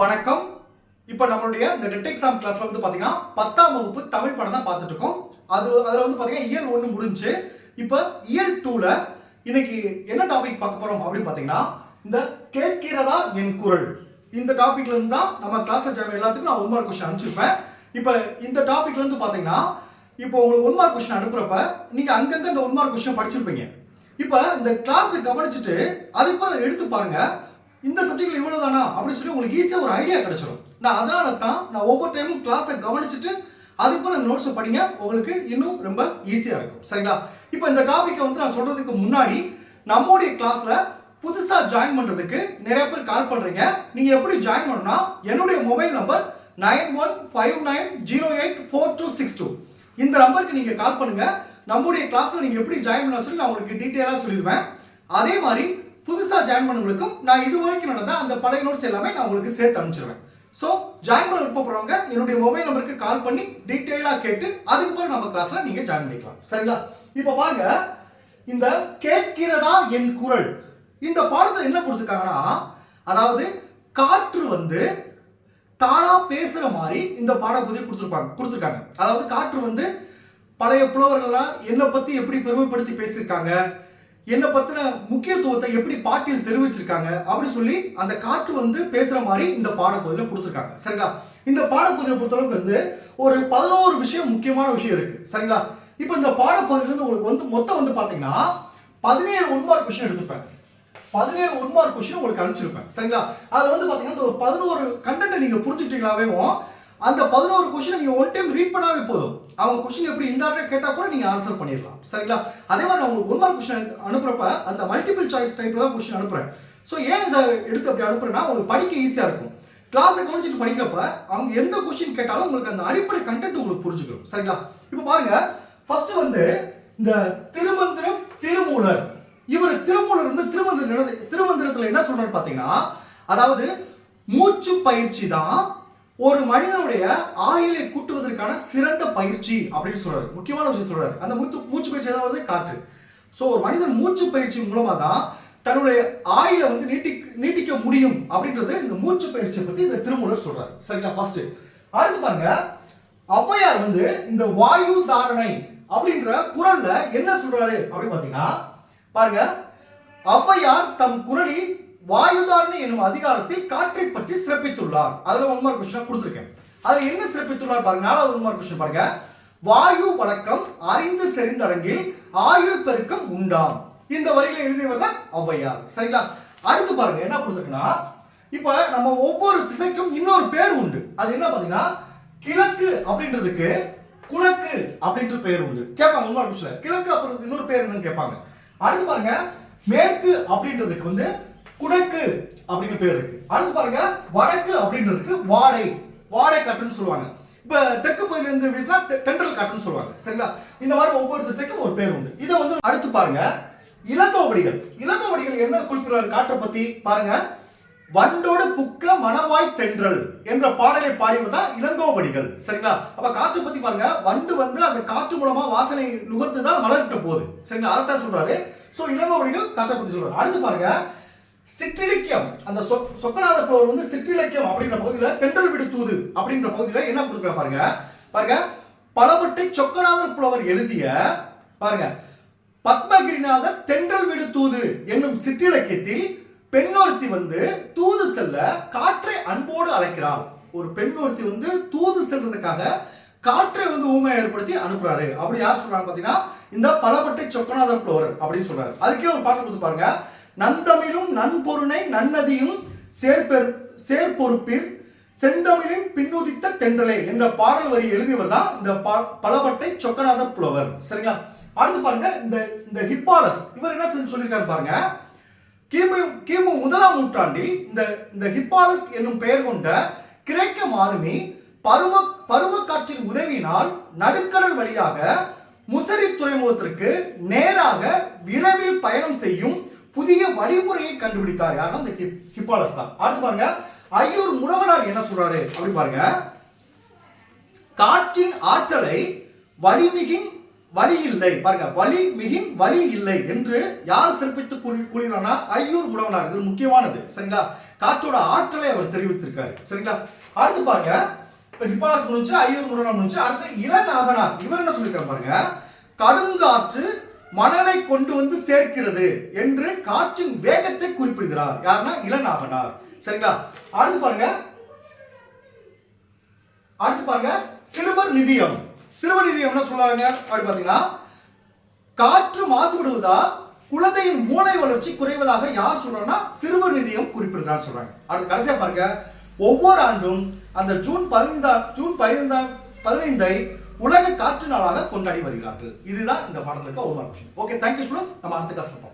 வணக்கம். இப்போ நம்மளுடைய இந்த டெட் எக்ஸாம் கிளாஸ்ல வந்து பார்த்தீங்கன்னா பத்தாம் வகுப்பு தமிழ் படம் தான் பார்த்துட்டு இருக்கோம். அது அதில் வந்து பார்த்தீங்கன்னா இயல் ஒன்று முடிஞ்சு இப்போ இயல் டூவில் இன்னைக்கு என்ன டாபிக் பார்க்க போகிறோம் அப்படின்னு பார்த்தீங்கன்னா இந்த கேட்கிறதா என் குரல். இந்த டாபிக்ல இருந்து தான் நம்ம கிளாஸ் ஜாயின் எல்லாத்துக்கும் நான் ஒன் மார்க் கொஸ்டின் அனுப்பிச்சிருப்பேன். இப்போ இந்த டாபிக்ல இருந்து இப்போ உங்களுக்கு ஒன் மார்க் கொஸ்டின் அனுப்புறப்ப நீங்கள் அங்கங்கே இந்த ஒன் மார்க் கொஸ்டின் படிச்சிருப்பீங்க. இப்போ இந்த கிளாஸை கவனிச்சுட்டு அதுக்கப்புறம் எடுத்து பாருங்க இந்த சப்ஜெக்ட்ல இவ்வளவு தானா அப்படின்னு சொல்லி உங்களுக்கு ஈஸியா ஒரு ஐடியா கிடைச்சிடும் நான் அதனால தான் நான் ஒவ்வொரு டைமும் கிளாஸை கவனிச்சுட்டு அதுக்கப்புறம் அந்த நோட்ஸை படிங்க. உங்களுக்கு இன்னும் ரொம்ப ஈஸியா இருக்கும். சரிங்களா? இப்போ இந்த டாபிக்கை வந்து நான் சொல்றதுக்கு முன்னாடி நம்முடைய கிளாஸ்ல புதுசா ஜாயின் பண்றதுக்கு நிறைய பேர் கால் பண்றீங்க. நீங்க எப்படி ஜாயின் பண்ணணும்னா என்னுடைய mobile number nine one five nine zero eight four two six two. இந்த நம்பருக்கு நீங்க கால் பண்ணுங்க. நம்முடைய கிளாஸ்ல நீங்க எப்படி ஜாயின் பண்ண சொல்லி நான் உங்களுக்கு டீட்டெயிலாக சொல்லிடுவேன். அதே மாதிரி புதுசா ஜாயின் பண்ணவங்களுக்கும் நான் இது வரைக்கும் நடந்த அந்த பழைய நோட்ஸ் எல்லாமே நான் உங்களுக்கு சேர்த்து அனுப்பிச்சிருவேன். ஸோ ஜாயின் பண்ண விருப்பப்படுறவங்க என்னுடைய மொபைல் நம்பருக்கு கால் பண்ணி டீட்டெயிலாக கேட்டு அதுக்கப்புறம் நம்ம கிளாஸில் நீங்க ஜாயின் பண்ணிக்கலாம். சரிங்களா? இப்போ பாருங்க இந்த கேட்கிறதா என் குரல். இந்த பாடத்தில் என்ன கொடுத்துருக்காங்கன்னா அதாவது காற்று வந்து தானா பேசுற மாதிரி இந்த பாடப்பகுதி கொடுத்துருப்பாங்க கொடுத்துருக்காங்க. அதாவது காற்று வந்து பழைய புலவர்கள்லாம் என்னை பத்தி எப்படி பெருமைப்படுத்தி பேசியிருக்காங்க என்னை பத்தின முக்கியத்துவத்தை எப்படி பாட்டில் தெரிவிச்சிருக்காங்க அப்படி சொல்லி அந்த காற்று வந்து பேசுற மாதிரி இந்த பாடப்பகுதியில கொடுத்துருக்காங்க. சரிங்களா? இந்த பாடப்பகுதியை பொறுத்தளவுக்கு வந்து ஒரு பதினோரு விஷயம் முக்கியமான விஷயம் இருக்கு. சரிங்களா? இப்போ இந்த பாடப்பகுதியில இருந்து உங்களுக்கு வந்து மொத்தம் வந்து பாத்தீங்கன்னா பதினேழு ஒன்மார்க் விஷயம் எடுத்துப்பேன் பதினேழு ஒன் கொஸ்டின் உங்களுக்கு அனுப்பிச்சிருப்பேன். சரிங்களா? அதுல வந்து பாத்தீங்கன்னா இந்த ஒரு பதினோரு கண்டென்ட் நீங்க புரிஞ்சுட்டீங்களாவே அந்த பதினோரு கொஸ்டின் நீங்க ஒன் டைம் ரீட் பண்ணாவே போதும். அவங்க கொஸ்டின் எப்படி இன்டர்நெட் கேட்டா கூட நீங்க ஆன்சர் பண்ணிடலாம். சரிங்களா? அதே மாதிரி நான் உங்களுக்கு ஒன் மார்க் கொஸ்டின் அனுப்புறப்ப அந்த மல்டிபிள் சாய்ஸ் டைப்ல தான் கொஸ்டின் அனுப்புறேன். ஸோ ஏன் இதை எடுத்து அப்படி அனுப்புறேன்னா உங்களுக்கு படிக்க ஈஸியா இருக்கும். கிளாஸை கவனிச்சுட்டு படிக்கிறப்ப அவங்க எந்த கொஸ்டின் கேட்டாலும் உங்களுக்கு அந்த அடிப்படை கண்டென்ட் உங்களுக்கு புரிஞ்சுக்கணும் சரிங்களா? இப்போ பாருங்க. ஃபர்ஸ்ட் வந்து இந்த திருமந்திரம் திருமூலர். இவர் திருமூலர் வந்து திருமந்திர திருமந்திரத்துல என்ன சொல்றாரு பாத்தீங்கன்னா அதாவது மூச்சு பயிற்சி தான் ஒரு மனிதனுடைய ஆயுளை கூட்டுவதற்கான சிறந்த பயிற்சி அப்படின்னு சொல்றாரு. முக்கியமான விஷயம் சொல்றாரு. அந்த மூச்சு மூச்சு பயிற்சி தான் காற்று. ஸோ ஒரு மனிதன் மூச்சு பயிற்சி மூலமா தான் தன்னுடைய ஆயுளை வந்து நீட்டி நீட்டிக்க முடியும் அப்படின்றது இந்த மூச்சு பயிற்சியை பத்தி இந்த திருமூலர் சொல்றாரு. சரிங்களா? ஃபர்ஸ்ட் அடுத்து பாருங்க. ஔவையார் வந்து இந்த வாயு தாரணை அப்படின்ற குரல்ல என்ன சொல்றாரு அப்படின்னு பாத்தீங்கன்னா பாருங்க. ஔவையார் தம் குரலில் வாயுதாரணை எனும் அதிகாரத்தில் காற்றை பற்றி சிறப்பித்துள்ளார். அதுல ஒன் மார்க் கொஸ்டின் கொடுத்துருக்கேன். அதுல என்ன சிறப்பித்துள்ளார் பாருங்க. நாலாவது ஒன் மார்க் கொஸ்டின் பாருங்க. வாயு வழக்கம் அறிந்து செறிந்தடங்கில் ஆயுள் பெருக்கம் உண்டாம். இந்த வரியில எழுதியவர் தான் ஔவையார். சரிங்களா? அடுத்து பாருங்க என்ன கொடுத்துருக்குன்னா இப்ப நம்ம ஒவ்வொரு திசைக்கும் இன்னொரு பேர் உண்டு. அது என்ன பாத்தீங்கன்னா கிழக்கு அப்படின்றதுக்கு குழக்கு அப்படின்ற பேர் உண்டு. கேட்பாங்க உண்மை கிழக்கு அப்புறம் இன்னொரு பேர் என்னன்னு கேட்பாங்க. அடுத்து பாருங்க மேற்கு அப்படின்றதுக்கு வந்து குடக்கு அப்படின்னு பேர் இருக்கு. அடுத்து பாருங்க வடக்கு அப்படின்றதுக்கு வாடை. வாடை காட்டுன்னு சொல்லுவாங்க. இப்ப தெற்கு பகுதியில இருந்து வீசினா தெ- தென்றல் காட்டுன்னு சொல்லுவாங்க. சரிங்களா? இந்த மாதிரி ஒவ்வொரு திசைக்கும் ஒரு பேர் உண்டு. இதை வந்து அடுத்து பாருங்க இளங்கோவடிகள் இளங்கோவடிகள் என்ன குறிப்பிடுறாரு? காற்றை பத்தி பாருங்க. வண்டோடு புக்க மணவாய் தென்றல் என்ற பாடலை பாடியவர் தான் இளங்கோவடிகள் சரிங்களா? அப்ப காற்று பத்தி பாருங்க. வண்டு வந்து அந்த காற்று மூலமா வாசனை நுகர்ந்து தான் மலர்கிட்ட போகுது. சரிங்களா? அதைத்தான் சொல்றாரு. சோ இளங்கோவடிகள் காற்றை பத்தி சொல்றாரு. அடுத்து பாருங்க சிற்றிலக்கியம். அந்த சொக்கநாத புலவர் வந்து சிற்றிலக்கியம் அப்படின்ற பகுதியில் தென்றல் விடு தூது அப்படின்ற பகுதியில் என்ன கொடுக்குற பாருங்க? பாருங்க பலவற்றை சொக்கநாதர் புலவர் எழுதிய பாருங்க பத்மகிரிநாதர் தென்றல் விடு தூது என்னும் சிற்றிலக்கியத்தில் பெண்ணொருத்தி வந்து தூது செல்ல காற்றை அன்போடு அழைக்கிறாள். ஒரு பெண் ஒருத்தி வந்து தூது செல்றதுக்காக காற்றை வந்து ஊமை ஏற்படுத்தி அனுப்புறாரு. அப்படி யார் சொல்றாங்க பாத்தீங்கன்னா இந்த பலவற்றை சொக்கநாதர் புலவர் அப்படின்னு சொல்றாரு. அதுக்கே ஒரு பாட்டு கொடுத்து பாருங்க நந்தமிழும் நன்பொருணை நன்னதியும் சேர்பெர் சேர்பொறுப்பில் செந்தமிழின் பின்னுதித்த தென்றலே என்ற பாடல் வரி எழுதியவர் இந்த ப- பலவட்டை சொக்கநாதர் புலவர். சரிங்களா? அடுத்து பாருங்க இந்த இந்த ஹிப்பாலஸ் இவர் என்ன செஞ்சு சொல்லியிருக்காரு பாருங்க. கிமு கிமு முதலாம் நூற்றாண்டில் இந்த இந்த ஹிப்பாலஸ் என்னும் பெயர் கொண்ட கிரேக்க மாலுமி பருவ பருவ காற்றின் உதவியினால் நடுக்கடல் வழியாக முசரி துறைமுகத்திற்கு நேராக விரைவில் பயணம் செய்யும் புதிய வழிமுறையை கண்டுபிடித்தார் யாருன்னா இந்த ஹிப்பாலஸ் தான். அடுத்து பாருங்க ஐயூர் முடவனார் என்ன சொல்றாரு? அப்படி பாருங்க. காற்றின் ஆற்றலை வலிமிகின் வழி இல்லை பாருங்க வலி மிகின் வழி இல்லை என்று யார் சிறப்பித்து கூறி ஐயூர் முடவனார் இது முக்கியமானது சரிங்களா? காற்றோட ஆற்றலை அவர் தெரிவித்திருக்காரு சரிங்களா? அடுத்து பாருங்க இப்ப ஹிப்பாலஸ் முடிஞ்சு ஐயூர் முருகன் முடிஞ்சு அடுத்து இளநாகனார் இவர் என்ன சொல்லியிருக்காரு பாருங்க? கடுங்காற்று மணலை கொண்டு வந்து சேர்க்கிறது என்று காற்றின் வேகத்தை குறிப்பிடுகிறார். யாருன்னா இளநாகனார் சரிங்களா? அடுத்து பாருங்க. அடுத்து பாருங்க. சிறுவர் நிதியம். சிறுவர் நிதியம் என்ன சொல்றாங்க? அப்படி பாத்தீங்கன்னா காற்று மாசுபடுவதால் குழந்தையின் மூளை வளர்ச்சி குறைவதாக யார் சொல்றாங்கன்னா சிறுவர் நிதியம் குறிப்பிடுறார் சொல்றாங்க. அடுத்து கடைசியா பாருங்க. ஒவ்வொரு ஆண்டும் அந்த ஜூன் பதினைந்தாம் ஜூன் பதினைந்தாம் பதினைந்தை உலக காற்று நாளாக கொண்டாடி வருகிறார்கள். இதுதான் இந்த பாடத்திற்கு ஒரு மார்க் ஓகே தேங்க்யூ ஸ்டூடெண்ட்ஸ் நம்ம அடுத்த கிளாஸ் பார்ப்போம்.